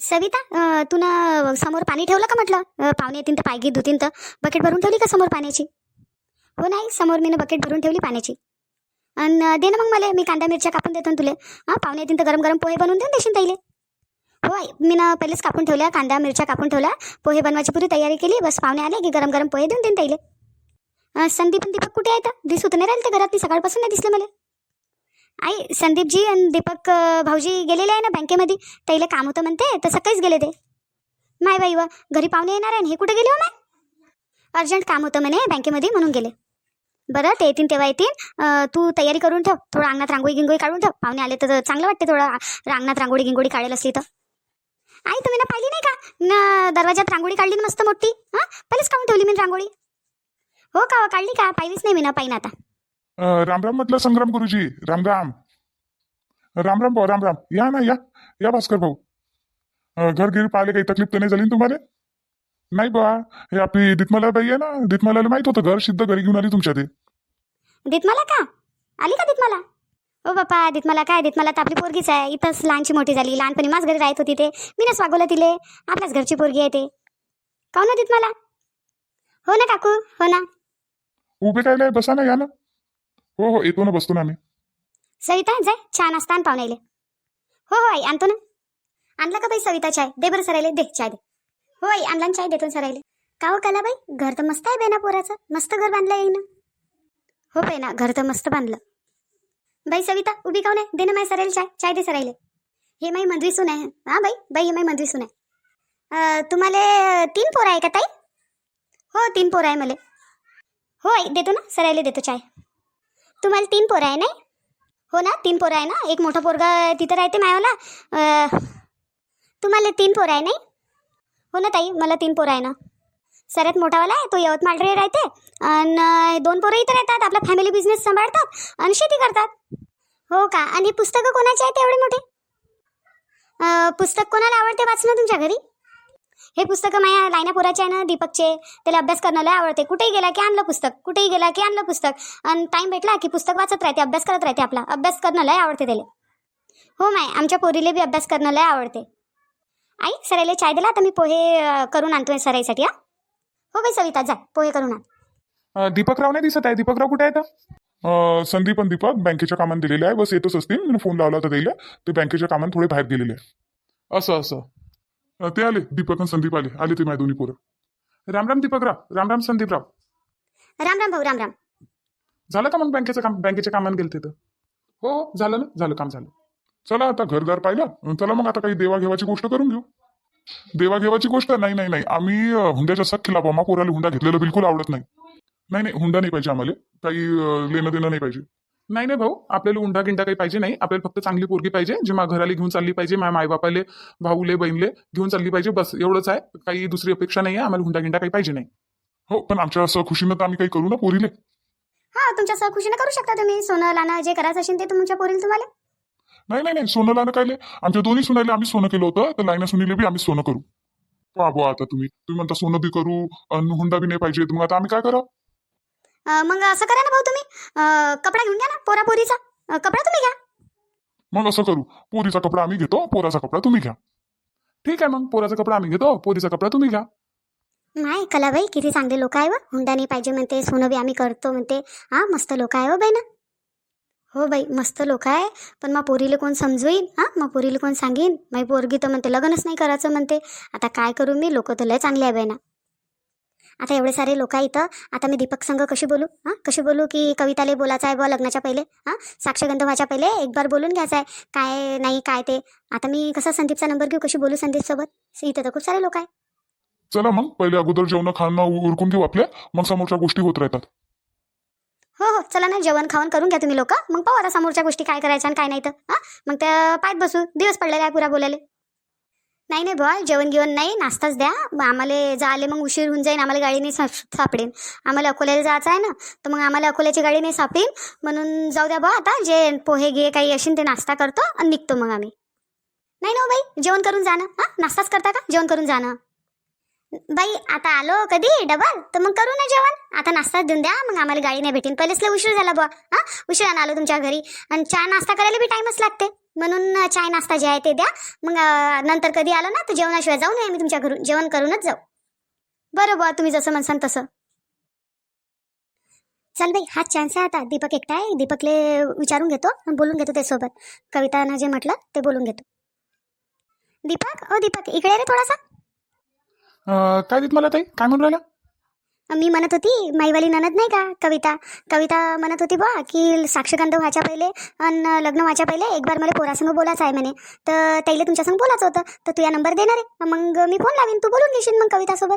सविता तू ना समोर पाणी ठेवलं का म्हटलं? पाहुणे येतील तर पायगी धुतीन तर. बकेट भरून ठेवली का समोर पाण्याची? हो नाही समोर मी बकेट भरून ठेवली पाण्याची. आणि दे ना मग मला मी कांदा मिरच्या कापून देतो ना तुले. हां पाहुणे येतील तर गरम गरम पोहे बनवून देऊन देशील ताईले. हो आई मी ना पहिलेच कापून ठेवल्या कांदा मिरच्या कापून ठेवल्या. पोहे बनवायची पुरी तयारी केली बस पाहुणे आले की गरम गरम पोहे देऊन देईन ताईले. संदीप दीपक कुठे आहेत? दिसू तर नाही राहिले ते घरात ती सकाळपासून नाही दिसले मला. आई संदीपजी आणि दीपक भाऊजी गेलेले आहे ना बँकेमध्ये? त्याला काम होतं म्हणते तर सकाळीच गेले ते. माय बाई व घरी पाहुणे येणार आहे हे कुठे गेले हो माय? अर्जंट काम होतं म्हणे बँकेमध्ये म्हणून गेले. बरं ते येतील तेव्हा येतील. तू तयारी करून ठेव. थोडं अंगणात रांगोळी गिंगोळी काढून ठेव. पाहुणे आले तर चांगलं वाटते थोडं. अंगणात रांगोळी गिंगोळी काढेल असली तर. आई तुम्ही ना पाहिली नाही का? न दरवाजात रांगोळी काढली ना मस्त मोठी? हां? पहिलेच काढून ठेवली मी रांगोळी. हो का काढली का? पाहिलीच नाही मी ना पाहिन आता. अं, राम राम म्हटलं संग्राम गुरुजी. राम राम. राम राम भाऊ राम राम. या ना या. या भास्कर भाऊ. घर गिर पाहिले काही तकलीफ तर नाही झाली ना तुम्हाला? नाही बा. हे आपली दितमाला बाई आहे ना. दितमाला माहीत होतं घर सिद्ध घरी घेऊन आली तुमच्या ते. दितमाला का? आली का दितमाला? ओ बापा दितमाला काय? दितमाला तर आपली पोरगीच आहे. इथंच लहानची मोठी झाली. लहानपणी माझ घरी राहत होती ते. मी ना स्वागवलं तिले. आपल्याच घरची पोरगी आहे ते. काहून ना दितमाला? हो ना काकू हो ना. उभे काय नाही बसा ना या ना. हो हो येतो ना बसतो ना आम्ही. सविता जाय छान असतान आण पाहुण्याले हो हो आई आणतो ना. आणला का बाई सविता चाय दे बरं सरायले दे चाय दे. हो आई आणला ना चाय देतो ना सरायले. का हो कला बाई? घर तर मस्त आहे बेना पोराचं. मस्त घर बांधलं येईन हो हो बेना घर तर मस्त बांधलं. बाई सविता उभी काऊन आहे? दे ना माय सरायला चाय चाय दे सरायले. हे माई मंदवी सून आहे. हां बाई बाई हे माई मंदवी सून आहे. तुम्हाला तीन पोरं आहे का ताई? हो तीन पोरं आहे मला. हो आई देतो ना सरायले देतो चाय तुम्हाला तीन पोरं आहे नाही? हो ना तीन पोरं आहे ना? एक मोठा पोरगा तिथं राहते मायावाला. तुम्हाला तीन पोरं आहे नाही? हो ना ताई मला तीन पोरं आहे ना. सर्वात मोठावाला आहे तो यवतमाळरे राहते. आणि दोन पोरं इथं राहतात आपला फॅमिली बिझनेस सांभाळतात आणि शेती करतात. हो का? आणि पुस्तकं कोणाची आहेत एवढे मोठे? पुस्तक कोणाला आवडते वाचणं तुमच्या घरी? हे पुस्तकं माझ्या लायना पोराचे आहे ना दीपकचे. त्याला अभ्यास करणं लय आवडते. कुठेही गेला की आणलं पुस्तक. कुठेही गेला की आणलं पुस्तक. आणि टाइम भेटला की पुस्तक वाचत राहते अभ्यास करत राहते आपला. अभ्यास करणं लय आवडते त्याला. हो माय आमच्या पोरीले बी अभ्यास करणं लय आवडते. आई सरायला चाय दिला तर मी पोहे करून आणतोय सराईसाठी हा? हो बाई सविता जा पोहे करून आण. दीपकराव नाही दिसत आहे. दीपकराव कुठे आहेत अं, संदीप आणि दीपक बँकेच्या कामात दिलेले आहे. बस येतच असतील. मी फोन लावला होता त्याला. ते बँकेच्या कामात थोडे बाहेर गेलेले आहे. असं असं. अं, ते आले दीपक आणि संदीप आले. आले ते माझ्या दोन्ही पोरं. राम राम दीपकराव राम राम संदीपराव राम राम भाऊ राम राम. झालं का मग बँकेचं काम? बँकेच्या कामात गेलं तिथं हो हो झालं ना झालं काम झालं. चला आता घरदार पाहिलं. चला मग आता काही देवाघेवाची गोष्ट करून घेऊ. देवाघेवाची गोष्ट? नाही नाही नाही. आम्ही अं, हुंड्याच्या सख्खीला बा पोराला हुंडा घेतलेला बिलकुल आवडत नाही. नाही नाही हुंडा नाही पाहिजे आम्हाला. काही लेणं देणं नाही पाहिजे. नाही नाही भाऊ आपल्याला हुंडा गिंडा काही पाहिजे नाही. आपल्याला फक्त चांगली पोरगी पाहिजे जे मा घराला घेऊन चालली पाहिजे माझ्या मायबापाले भाऊले बहिणले घेऊन चालली पाहिजे बस एवढंच आहे. काही दुसरी अपेक्षा नाही आहे आम्हाला हुंडा गिंडा काही पाहिजे नाही. हो पण आमच्या असं खुशीनं तर आम्ही काही करू ना पोरीले? हा तुमच्या सहखुशीनं करू शकता तुम्ही. सोनं लाना जे करायचं असेल ते तुमच्या पोरील तुम्हाला. नाही नाही नाही सोनं लानं कायले आमच्या दोन्ही सुनायला आम्ही सोनं केलं होतं तर लाईना सुनीले बी आम्ही सोनं करू. बाबा आता तुम्ही. तुम्ही म्हणता सोनं बी करू हुंडा बी नाही पाहिजे. मग आता आम्ही काय करा मग असं करा ना भाऊ तुम्ही. कपडा घेऊन घ्या ना पोरा पोरीचा अं, कपडा तुम्ही घ्या. मग असं करू. पोरीचा कपडा आम्ही घेतो पोराचा कपडा तुम्ही घ्या. ठीक आहे मग पोराचा कपडा आम्ही घेतो पोरीचा कपडा तुम्ही घ्या. नाही कलाबाई किती चांगले लोक आहे व. हुंडा नाही पाहिजे म्हणते सोनं बी आम्ही करतो म्हणते. हा मस्त लोक आहे हो बाई ना. हो बाई मस्त लोक आहे. पण मग पोरीला कोण समजवीन? हा मग पोरीला कोण सांगीन? माझी पोरगी तर म्हणते लग्नच नाही करायचं म्हणते. आता काय करू मी? लोक तर लय चांगले आहे बाई ना. आता एवढे सारे लोक आहे इथं. आता मी दीपक संघ कशी बोलू? हां? कशी बोलू की कविताले बोलायचं आहे बुवा लग्नाच्या पहिले? हां? साक्षगंध व्हायच्या पहिले एक बार बोलून घ्यायचं आहे काय नाही काय ते? आता मी कसा संदीपचा नंबर घेऊ? कशी बोलू संदीपसोबत? इथं तर खूप सारे लोक आहे. चला मग पहिले अगोदर जेवण खाणं उरकून घेऊ आपल्या. मग समोरच्या गोष्टी होत राहतात. हो हो. चला ना जेवण खावण करून घ्या तुम्ही लोक. मग पाहू आता समोरच्या गोष्टी काय करायच्या आणि काय नाही तर. हां? मग त्या पायत बसू. दिवस पडलेला आहे पुरा बोलायला. नाही नाही बुवा जेवण गिवण नाही नाश्ताच द्या. आम्हाला आम्हाला जायला मग उशीर होऊन जाईन. आम्हाला गाडी नाही साप- सापडेन. आम्हाला अकोल्याला जायचं आहे ना तर मग आम्हाला अकोल्याची गाडी नाही सापडेन. म्हणून जाऊ द्या बुवा आता जे पोहे घे काही असेल ते नाश्ता करतो आणि निघतो मग आम्ही. नाही ना हो बाई जेवण करून जाणं. हां नाश्ताच करता का? जेवण करून जाणं. बाई आता आलो कधी? डबल? तर मग करू ना जेवण. आता नाश्ताच देऊन द्या. मग आम्हाला गाडी नाही भेटेन. पहिलेच उशीर झाला बुवा. हां उशिरानं आलो तुमच्या घरी. आणि चहा नाश्ता करायला बी टाईमच लागते. म्हणून चाय नाश्ता जे आहे ते द्या. मग नंतर कधी आलं ना तर जेवणाशिवाय जाऊ नये मी तुमच्या घरून जेवण करूनच जाऊ. बरं बुवा तुम्ही जसं म्हणसान तसं. चल बाई हा चान्स आहे आता. दीपक एकटा आहे. दीपकले विचारून घेतो आणि बोलून घेतो त्यासोबत. कवितानं जे म्हटलं ते बोलून घेतो. दीपक? ओ दीपक इकडे रे थोडासा. काय देत मला ताई? काय म्हणून राहिला? मी म्हणत होती माईवाली ननद नाही का कविता? कविता म्हणत होती बा की साक्षगंध व्हायच्या पहिले आणि लग्न व्हायच्या पहिले एक बार मला पोरासंग बोलायचं आहे म्हणे. तर त्याला तुमच्यासंग बोलायचं होतं. तर तू या नंबर देणार आहे मग मी फोन लावीन तू बोलून घेशील मग कवितासोबत.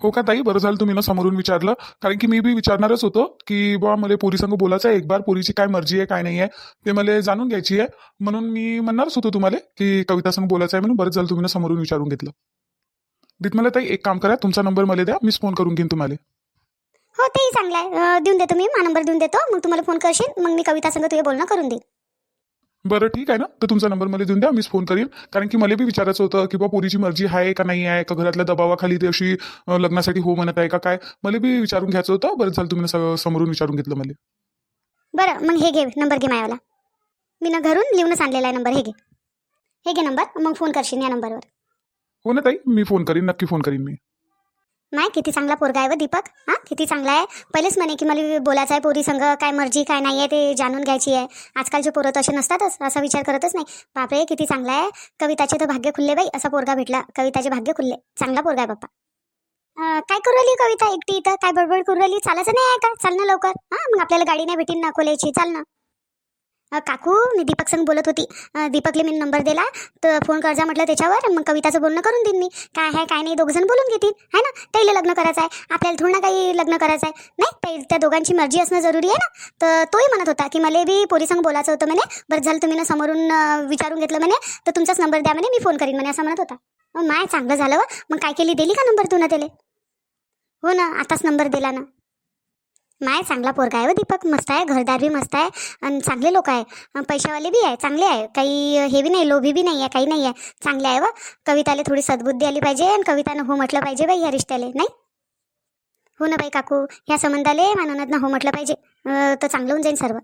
हो का ताई? बरं झालं तुम्ही ना समोरून विचारलं. कारण की मी बी विचारणारच होतो की बा मला पोरीसंग बोलायचं आहे. एक बार पोरीची काय मर्जी आहे काय नाही आहे ते मला जाणून घ्यायची आहे. म्हणून मी म्हणणारच होतो तुम्हाला की कवितासंग बोलायचं आहे म्हणून. बरं झालं तुम्ही ना समोरून विचारून घेतलं. दीत मला ताई एक काम करा तुमचा नंबर मला द्या मीच फोन करून घेईन तुम्हाला. हो तेही चांगलं आहे. देऊन देतो मी मा नंबर देऊन देतो. मग तुम्हाला फोन करशील मग मी कवितासंग तुझे बोलणं करून देईन. बरं ठीक आहे ना? तर तुमचा नंबर मला देऊन द्या मीच फोन करीन. कारण की मला बी विचारायचं होतं की बा पोरीची मर्जी आहे का नाही आहे? का घरातल्या दबावाखाली ती अशी लग्नासाठी हो म्हणत आहे का काय? मला बी विचारून घ्यायचं होतं. बरं झालं तुम्ही समोरून विचारून घेतलं मला. बरं मग हे घे नंबर घे मायावाला. मी ना घरून लिहूनच आणलेला आहे नंबर हे घे. हे घे नंबर मग फोन करशील या नंबरवर हो ना ताई मी फोन करीन नक्की फोन करीन मी. नाही किती चांगला पोरगा आहे व दीपक. हां किती चांगला आहे. पहिलेच म्हणे की मला बोलायचं आहे पोरी संग काय मर्जी काय नाही आहे ते जाणून घ्यायची आहे. आजकालचे पोरं तसे नसतातच असा विचार करतच नाही. बापरे किती चांगला आहे. कविताचे तर भाग्य खुलले बाई असा पोरगा भेटला. कविताचे भाग्य खुलले. चांगला पोरगा आहे बाप्पा. काय करू राहिली कविता एकटी इथं? काय बडबड करू राहिली? चालायचं नाही आहे का? चाल ना लवकर. हां मग आपल्याला गाडी नाही भेटीन ना अकोल्याची चाल ना. काकू मी दीपक संग बोलत होती. दीपकले मी नंबर दिला तर फोन करजा म्हटलं त्याच्यावर मग कविताचं बोलणं करून देईन मी. काय आहे काय नाही दोघं जण बोलून घेतील. है ना? त्याला लग्न करायचं आहे आपल्याला थोडं ना काही लग्न करायचं आहे नाही त्या- त्या दोघांची मर्जी असणं जरुरी आहे ना? तर तोही म्हणत होता की मला बी पोलिसांग बोलायचं होतं म्हणे. बरं झालं तुम्ही ना समोरून विचारून घेतलं म्हणे. तर तुमचाच नंबर द्या म्हणे मी फोन करीन म्हणे असं म्हणत होता. मग माय चांगलं झालं मग काय केली दिली का नंबर तू ना त्याला? हो ना आताच नंबर दिला ना. माय चांगला पोरगा आहे व दीपक मस्त आहे घरदार बी मस्त आहे आणि चांगले लोक आहे. पैशावाले बी आहे चांगले आहे. काही हे बी नाही लोभी बी नाही आहे काही नाही आहे चांगले आहे हो. व कविताला थोडी सद्बुद्धी आली पाहिजे आणि कवितानं हो म्हटलं पाहिजे बाई ह्या रिश्त्याले नाही? हो ना बाई काकू ह्या संबंधाले माननातनं हो म्हटलं पाहिजे. तर चांगलं होऊन जाईल सर्व.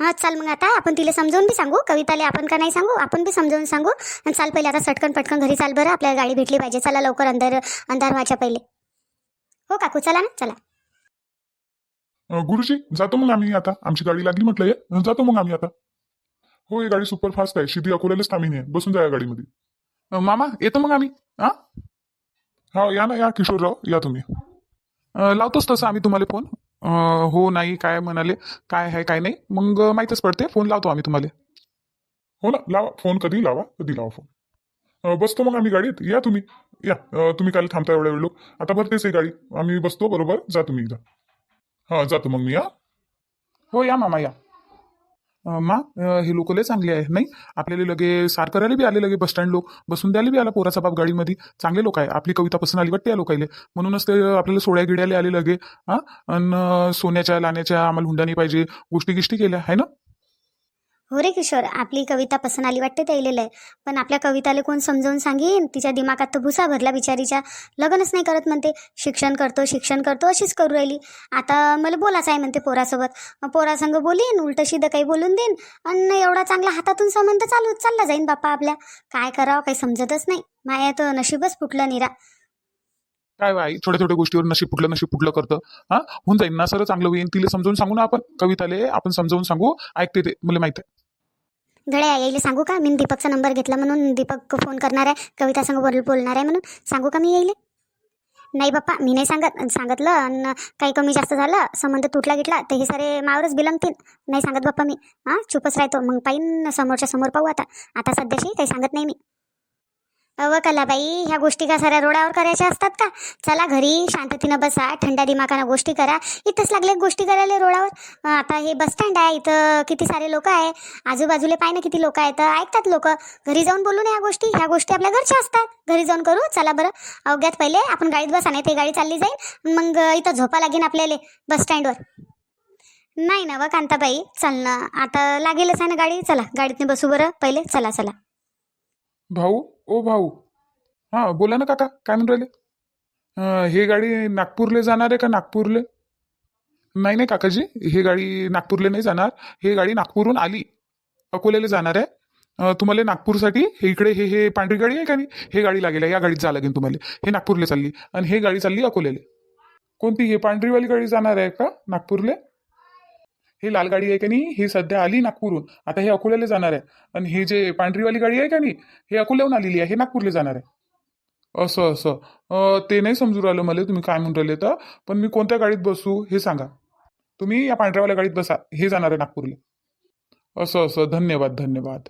हां चाल मग आता आपण तिला समजावून बी सांगू. कविताले आपण का नाही सांगू आपण बी समजावून सांगू. आणि चाल पहिले आता सटकन पटकन घरी चाल बरं आपल्याला गाडी भेटली पाहिजे. चला लवकर अंधार अंधार व्हायच्या पहिले. हो काकू चला ना चला. गुरुजी जातो मग आम्ही आता. आमची गाडी लागली म्हटलं हे जातो मग आम्ही आता. हो ही गाडी सुपरफास्ट आहे. शिदी अकोल्यालाच थांबीन आहे. बसून जा या गाडीमध्ये. मामा येतो मग आम्ही. हा? हा या ना या किशोरराव. या तुम्ही. लावतोच तसं आम्ही तुम्हाला फोन हो नाही काय म्हणाले काय आहे काय नाही. मग माहीतच पडते. फोन लावतो आम्ही तुम्हाला. हो ना लावा. फोन कधी लावा? कधी लावा फोन बसतो मग आम्ही गाडीत. या तुम्ही. या. तुम्ही काल थांबता एवढ्या वेळ लोक. आता भरतेच आहे गाडी. आम्ही बसतो बरोबर? जा तुम्ही एकदा. हा जातो मग मी हा? हो या मामा या. अं, मा अं, हे लोक लय चांगले आहे नाही? आपल्याला लगे सार करायला बी आले लगे बस स्टँड लोक बसून द्यायला बी आला पोराचा बाप गाडीमध्ये. चांगले लोक आहे आपली कविता पसंत आली वाटते या लोकायले. म्हणूनच ते आपल्याला सोळ्या गिड्याला आले लगे हा? अन सोन्याच्या लाण्याच्या आम्हाला हुंडा नाही पाहिजे गोष्टी गिष्टी केल्या आहे ना? हो रे किशोर आपली कविता पसंत आली वाटते त्याइलेलं आहे. पण आपल्या कविताला कोण समजावून सांगेन? तिच्या दिमागात तर भुसा भरला बिचारीच्या लग्नच नाही करत म्हणते. शिक्षण करतो शिक्षण करतो अशीच करू राहिली. आता मला बोलायचं आहे म्हणते पोरासोबत. मग पोरासंग बोलीन उलटं शिदं काही बोलून देईन. आणि एवढा चांगला हातातून संबंध चालू चालला जाईन बाप्पा आपल्या. काय करावं काही समजतच नाही. माया तर नशीबच फुटलं निरा. काय बाई छोट्या छोट्या गोष्टीवर नशीब फुटलं नशीब फुटलं करतं. हा? होऊन जाईन ना सर चांगलं होईल तिला समजावून सांगू ना आपण. कविताले आपण समजावून सांगू ऐकते ते मला माहीत आहे. गड्या यायला सांगू का? मी दीपकचा नंबर घेतला म्हणून दीपक फोन करणार आहे कविता संग बोल बोलणार आहे म्हणून. सांगू का मी येईल नाही बाप्पा मी नाही सांगत सांगितलं आणि काही कमी जास्त झालं संबंध तुटला गिटला तर हे सारे मावरच बिलंगतील. नाही सांगत बाप्पा मी. हां? चुपच राहतो मग पाहिन समोरच्या समोर पाहू आता. आता सध्याशी काही सांगत नाही मी. अव कलाबाई ह्या गोष्टी का साऱ्या रोडावर करायच्या असतात का? चला घरी शांततेनं बसा थंडा दिमाखानं गोष्टी करा. इथंच लागले गोष्टी करायला रोडावर. आता हे बस स्टँड आहे इथं किती सारे लोक आहे? आजूबाजूला पाय ना किती लोक आहेत? ऐकतात लोक. घरी जाऊन बोलू ना ह्या गोष्टी. ह्या गोष्टी आपल्या घरच्या असतात. घरी जाऊन करू? चला बरं. अवघ्यात पहिले आपण गाडीत बसा नाही ते गाडी चालली जाईल. मग इथं झोपा लागेन आपल्याला बस स्टँडवर. नाही ना व कांताबाई. चल ना. आता लागेलच आहे ना गाडी. चला गाडीतने बसू बरं. पहिले चला चला. भाऊ ओ भाऊ. हां बोला ना काका काय म्हणून राहिले? अं, हे गाडी नागपूरले जाणार आहे का नागपूरले? नाही नाही काकाजी हे गाडी नागपूरला नाही जाणार. हे गाडी नागपूरहून आली. अकोल्याला जाणार आहे. अं, तुम्हाला नागपूरसाठी हे इकडे हे हे पांढरी गाडी आहे का नाही? हे गाडी लागेल आहे, या गाडीत जा लागेल तुम्हाला. हे नागपूरला चालली. आणि हे गाडी चालली अकोल्याला. कोणती? हे पांढरीवाली गाडी जाणार आहे का नागपूरला? ही लाल गाडी आहे का नाही ही सध्या आली नागपूरहून. आता हे अकोल्याला जाणार आहे. आणि ही जे पांढरीवाली गाडी आहे का नाही हे अकोल्याहून आलेली आहे हे नागपूरला जाणार आहे. असं असं. अं, ते नाही समजू राहिलं मला तुम्ही काय म्हणून राहिले तर पण मी कोणत्या गाडीत बसू हे सांगा. तुम्ही या पांढऱ्यावाल्या गाडीत बसा हे जाणार आहे नागपूरला. असं असं. धन्यवाद धन्यवाद.